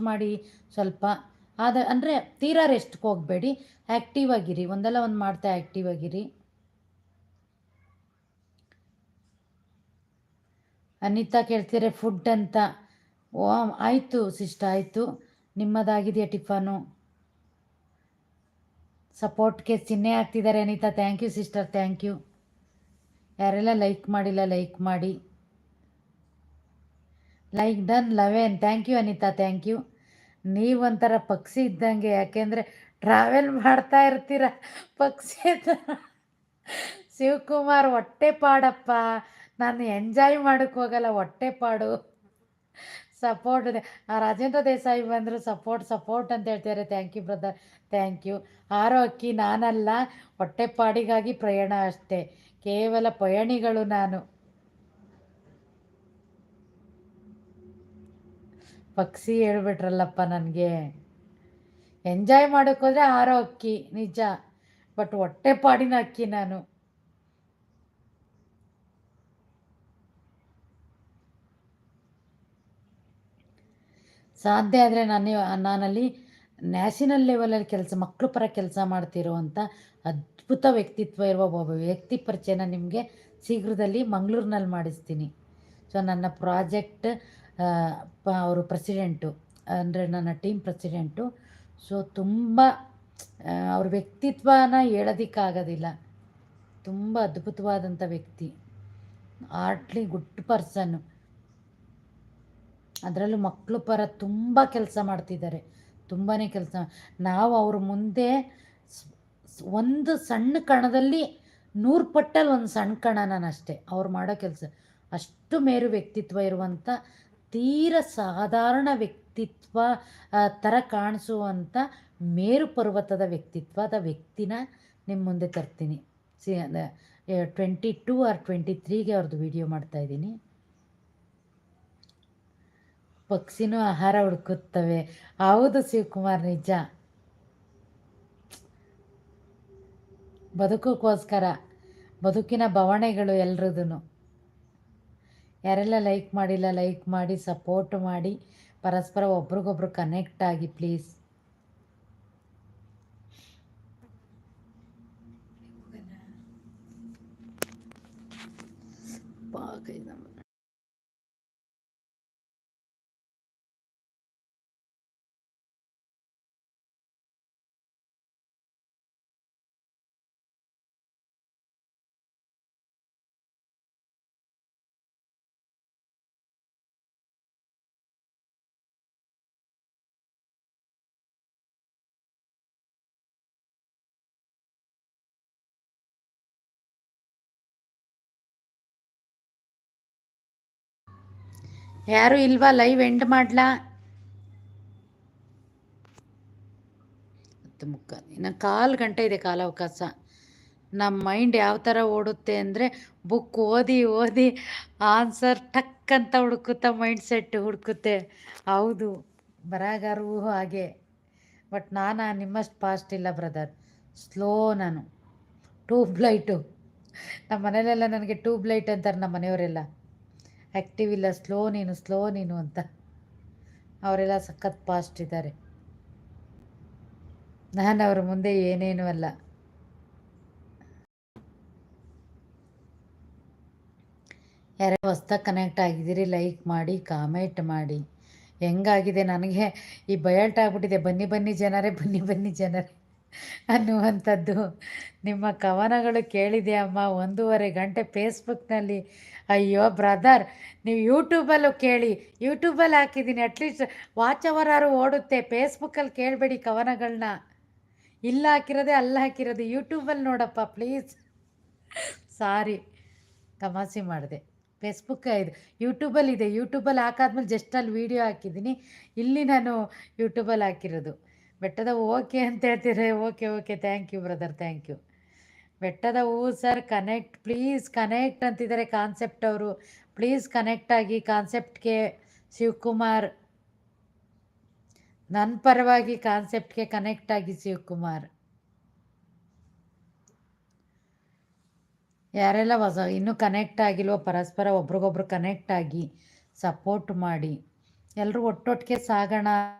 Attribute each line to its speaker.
Speaker 1: ಮಾಡಿ ಸ್ವಲ್ಪ ಆದ ಅಂದರೆ ತೀರಾ ರೆಸ್ಟ್ಗೆ ಹೋಗಬೇಡಿ. ಆ್ಯಕ್ಟಿವ್ ಆಗಿರಿ. ಒಂದಲ್ಲ ಒಂದು ಮಾಡ್ತಾ ಆ್ಯಕ್ಟಿವ್ ಆಗಿರಿ. ಅನಿತಾ ಕೇಳ್ತೀರ ಫುಡ್ ಅಂತ. ಓ, ಆಯಿತು ಸಿಸ್ಟ ಆಯಿತು. ನಿಮ್ಮದಾಗಿದೆಯಾ ಟಿಫನು? ಸಪೋರ್ಟ್ಗೆ ಚಿಹ್ನೆ ಆಗ್ತಿದ್ದಾರೆ Anita. Thank you sister thank you ಯಾರೆಲ್ಲ ಲೈಕ್ ಮಾಡಿಲ್ಲ ಲೈಕ್ ಮಾಡಿ. Like done eleven thank you Anita thank you ನೀವೊಂಥರ ಪಕ್ಷಿ ಇದ್ದಂಗೆ, ಯಾಕೆಂದರೆ ಟ್ರಾವೆಲ್ ಮಾಡ್ತಾ ಇರ್ತೀರ ಪಕ್ಷಿ ಶಿವಕುಮಾರ್, ಹೊಟ್ಟೆ ಪಾಡಪ್ಪ. ನಾನು ಎಂಜಾಯ್ ಮಾಡೋಕ್ಕೆ ಹೋಗಲ್ಲ, ಹೊಟ್ಟೆ ಪಾಡು. ಸಪೋರ್ಟ್ ರಾಜೇಂದ್ರ ದೇಸಾಯಿ ಬಂದರು ಸಪೋರ್ಟ್ ಸಪೋರ್ಟ್ ಅಂತ ಹೇಳ್ತಾರೆ thank you brother thank you ಆರೋ ಅಕ್ಕಿ ನಾನಲ್ಲ ಹೊಟ್ಟೆಪಾಡಿಗಾಗಿ ಪ್ರಯಾಣ ಅಷ್ಟೇ. ಕೇವಲ ಪಯಣಿಗಳು ನಾನು. ಪಕ್ಷಿ ಹೇಳ್ಬಿಟ್ರಲ್ಲಪ್ಪ ನನಗೆ. ಎಂಜಾಯ್ ಮಾಡೋಕ್ಕೋದ್ರೆ ಆರೋ ಅಕ್ಕಿ, ನಿಜ. ಬಟ್ ಹೊಟ್ಟೆ ಪಾಡಿನ ಅಕ್ಕಿ ನಾನು. ಸಾಧ್ಯ ಆದರೆ ನಾನು, ನಾನಲ್ಲಿ ನ್ಯಾಷನಲ್ ಲೆವೆಲಲ್ಲಿ ಕೆಲಸ ಮಕ್ಕಳ ಪರ ಕೆಲಸ ಮಾಡ್ತಿರುವಂಥ ಅದ್ಭುತ ವ್ಯಕ್ತಿತ್ವ ಇರುವ ಒಬ್ಬ ವ್ಯಕ್ತಿ ಪರಿಚಯನ ನಿಮಗೆ ಶೀಘ್ರದಲ್ಲಿ ಮಂಗಳೂರಿನಲ್ಲಿ ಮಾಡಿಸ್ತೀನಿ. ಸೊ ನನ್ನ ಪ್ರಾಜೆಕ್ಟ್ ಅವರು ಪ್ರೆಸಿಡೆಂಟು ಅಂದರೆ ನನ್ನ ಟೀಮ್ ಪ್ರೆಸಿಡೆಂಟು ಸೊ ತುಂಬ ಅವ್ರ ವ್ಯಕ್ತಿತ್ವನ ಹೇಳೋದಕ್ಕಾಗೋದಿಲ್ಲ. ತುಂಬ ಅದ್ಭುತವಾದಂಥ ವ್ಯಕ್ತಿ. ಆರ್ಟ್ಲಿ ಗುಡ್ ಪರ್ಸನ್ನು ಅದರಲ್ಲೂ ಮಕ್ಕಳು ಪರ ತುಂಬ ಕೆಲಸ ಮಾಡ್ತಿದ್ದಾರೆ. ತುಂಬಾ ಕೆಲಸ. ನಾವು ಅವ್ರ ಮುಂದೆ ಒಂದು ಸಣ್ಣ ಕಣದಲ್ಲಿ ನೂರು ಪಟ್ಟಲ್ಲಿ ಒಂದು ಸಣ್ಣ ಕಣ ನಾನು ಅಷ್ಟೇ ಅವ್ರು ಮಾಡೋ ಕೆಲಸ. ಅಷ್ಟು ಮೇರು ವ್ಯಕ್ತಿತ್ವ ಇರುವಂಥ ತೀರ ಸಾಧಾರಣ ವ್ಯಕ್ತಿತ್ವ ಥರ ಕಾಣಿಸುವಂಥ ಮೇರು ಪರ್ವತದ ವ್ಯಕ್ತಿತ್ವದ ವ್ಯಕ್ತಿನ ನಿಮ್ಮ ಮುಂದೆ ತರ್ತೀನಿ. C twenty two R twenty ತ್ರೀಗೆ ಅವ್ರದ್ದು ವಿಡಿಯೋ ಮಾಡ್ತಾಯಿದ್ದೀನಿ ಪಕ್ಷಿನೂ ಆಹಾರ ಹುಡುಕುತ್ತವೆ. ಹೌದು ಶಿವಕುಮಾರ್, ನಿಜ. ಬದುಕೋಕ್ಕೋಸ್ಕರ ಬದುಕಿನ ಬವಣೆಗಳು ಎಲ್ರದೂ ಯಾರೆಲ್ಲ ಲೈಕ್ ಮಾಡಿಲ್ಲ ಲೈಕ್ ಮಾಡಿ ಸಪೋರ್ಟ್ ಮಾಡಿ ಪರಸ್ಪರ ಒಬ್ರಿಗೊಬ್ರು ಕನೆಕ್ಟ್ ಆಗಿ ಪ್ಲೀಸ್ ಯಾರು ಇಲ್ವಾ? ಲೈವ್ ಎಂಡ್ ಮಾಡ್ಲಾ? ಹತ್ತು ಇನ್ನು ಕಾಲು ಗಂಟೆ ಇದೆ ಕಾಲಾವಕಾಶ. ನಮ್ಮ ಮೈಂಡ್ ಯಾವ ಥರ ಓಡುತ್ತೆ ಅಂದರೆ ಬುಕ್ ಓದಿ ಓದಿ ಆನ್ಸರ್ ಟಕ್ ಅಂತ ಹುಡುಕುತ್ತಾ ಮೈಂಡ್ ಸೆಟ್ ಹುಡುಕುತ್ತೆ. ಹೌದು ಬರಹಗಾರವೂ ಹಾಗೆ. ಬಟ್ ನಾನು ನಿಮ್ಮಷ್ಟು ಫಾಸ್ಟ್ ಇಲ್ಲ ಬ್ರದರ್ ಸ್ಲೋ ನಾನು. ಟ್ಯೂಬ್ಲೈಟು ನಮ್ಮ ಮನೇಲೆಲ್ಲ ನನಗೆ ಟ್ಯೂಬ್ಲೈಟ್ ಅಂತಾರೆ ನಮ್ಮ ಮನೆಯವರೆಲ್ಲ ಆ್ಯಕ್ಟಿವ್ ಇಲ್ಲ ಸ್ಲೋ ನೀನು ಸ್ಲೋ ನೀನು ಅಂತ. ಅವರೆಲ್ಲ ಸಖತ್ ಫಾಸ್ಟ್ ಇದ್ದಾರೆ. ನಾನು ಅವ್ರ ಮುಂದೆ ಏನೇನು ಅಲ್ಲ. ಯಾರೇ ಹೊಸ್ದಾಗಿ ಕನೆಕ್ಟ್ ಆಗಿದ್ದೀರಿ ಲೈಕ್ ಮಾಡಿ ಕಾಮೆಂಟ್ ಮಾಡಿ. ಹೆಂಗಾಗಿದೆ? ನನಗೆ ಈ ಬಯಲ್ಟ್ ಆಗ್ಬಿಟ್ಟಿದೆ. ಬನ್ನಿ ಬನ್ನಿ ಜನರೇ, ಬನ್ನಿ ಬನ್ನಿ ಜನರೇ. ಅನ್ನುವಂಥದ್ದು. ನಿಮ್ಮ ಕವನಗಳು ಕೇಳಿದೆ ಅಮ್ಮ, ಒಂದೂವರೆ ಗಂಟೆ ಫೇಸ್ಬುಕ್ನಲ್ಲಿ. ಅಯ್ಯೋ ಬ್ರದರ್, ನೀವು ಯೂಟ್ಯೂಬಲ್ಲೂ ಕೇಳಿ, ಯೂಟ್ಯೂಬಲ್ಲಿ ಹಾಕಿದ್ದೀನಿ ಅಟ್ಲೀಸ್ಟ್ ವಾಚ್ ಅವರಾರು ಓಡುತ್ತೆ, ಫೇಸ್ಬುಕ್ಕಲ್ಲಿ ಕೇಳಬೇಡಿ ಕವನಗಳನ್ನ ಇಲ್ಲ ಹಾಕಿರೋದೇ, ಅಲ್ಲ ಹಾಕಿರೋದು, ಯೂಟ್ಯೂಬಲ್ಲಿ ನೋಡಪ್ಪ ಪ್ಲೀಸ್. ಸಾರಿ, ತಮಾಷೆ ಮಾಡಿದೆ. ಫೇಸ್ಬುಕ್ ಇದು, ಯೂಟ್ಯೂಬಲ್ಲಿ ಇದೆ, ಯೂಟ್ಯೂಬಲ್ಲಿ ಹಾಕಾದ್ಮೇಲೆ ಜಸ್ಟ್ ಅಲ್ಲಿ ವೀಡಿಯೋ ಹಾಕಿದ್ದೀನಿ. ಇಲ್ಲಿ ನಾನು ಯೂಟ್ಯೂಬಲ್ಲಿ ಹಾಕಿರೋದು. ಬೆಟ್ಟದ ಓಕೆ ಅಂತ ಹೇಳ್ತೀರಿ. Okay okay. Thank you brother thank you ಬೆಟ್ಟದ ಹೂ ಸರ್ ಕನೆಕ್ಟ್ ಪ್ಲೀಸ್ ಕನೆಕ್ಟ್ ಅಂತಿದ್ದಾರೆ ಕಾನ್ಸೆಪ್ಟ್ ಅವರು. ಪ್ಲೀಸ್ ಕನೆಕ್ಟ್ ಆಗಿ ಕಾನ್ಸೆಪ್ಟ್ಗೆ ಶಿವಕುಮಾರ್. ನನ್ನ ಪರವಾಗಿ ಕಾನ್ಸೆಪ್ಟ್ಗೆ ಕನೆಕ್ಟ್ ಆಗಿ ಶಿವಕುಮಾರ್. ಯಾರೆಲ್ಲ ಹೊಸ, ಇನ್ನೂ ಕನೆಕ್ಟ್ ಆಗಿಲ್ವೋ, ಪರಸ್ಪರ ಒಬ್ರಿಗೊಬ್ರು ಕನೆಕ್ಟ್ ಆಗಿ ಸಪೋರ್ಟ್ ಮಾಡಿ. ಎಲ್ಲರೂ ಒಟ್ಟೊಟ್ಟಿಗೆ ಸಾಗೋಣ.